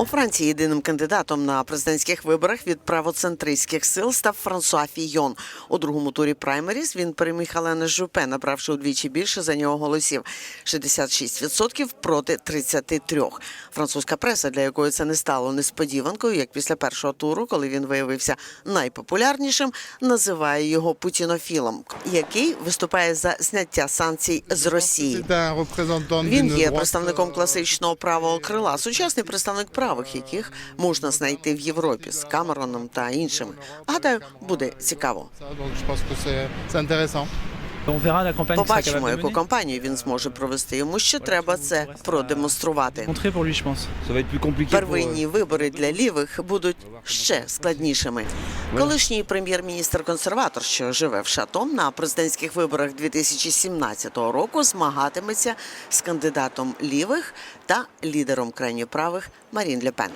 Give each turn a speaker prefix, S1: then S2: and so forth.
S1: У Франції єдиним кандидатом на президентських виборах від правоцентристських сил став Франсуа Фійон. У другому турі праймеріс він переміг Алена Жупе, набравши удвічі більше за нього голосів 66% проти 33%. Французька преса, для якої це не стало несподіванкою, як після першого туру, коли він виявився найпопулярнішим, називає його путінофілом, який виступає за зняття санкцій з Росії. Він є представником класичного правого крила, сучасний представник правих, яких можна знайти в Європі з Камероном та іншими. Гадаю, буде цікаво.
S2: Це verra
S1: Побачимо, яку кампанію він зможе провести. Йому ще треба це продемонструвати. Первинні вибори для лівих будуть ще складнішими. Колишній прем'єр-міністр консерватор, що живе в Шатом, на президентських виборах 2017 року змагатиметься з кандидатом лівих та лідером крайньо правих Марін Ле Пен.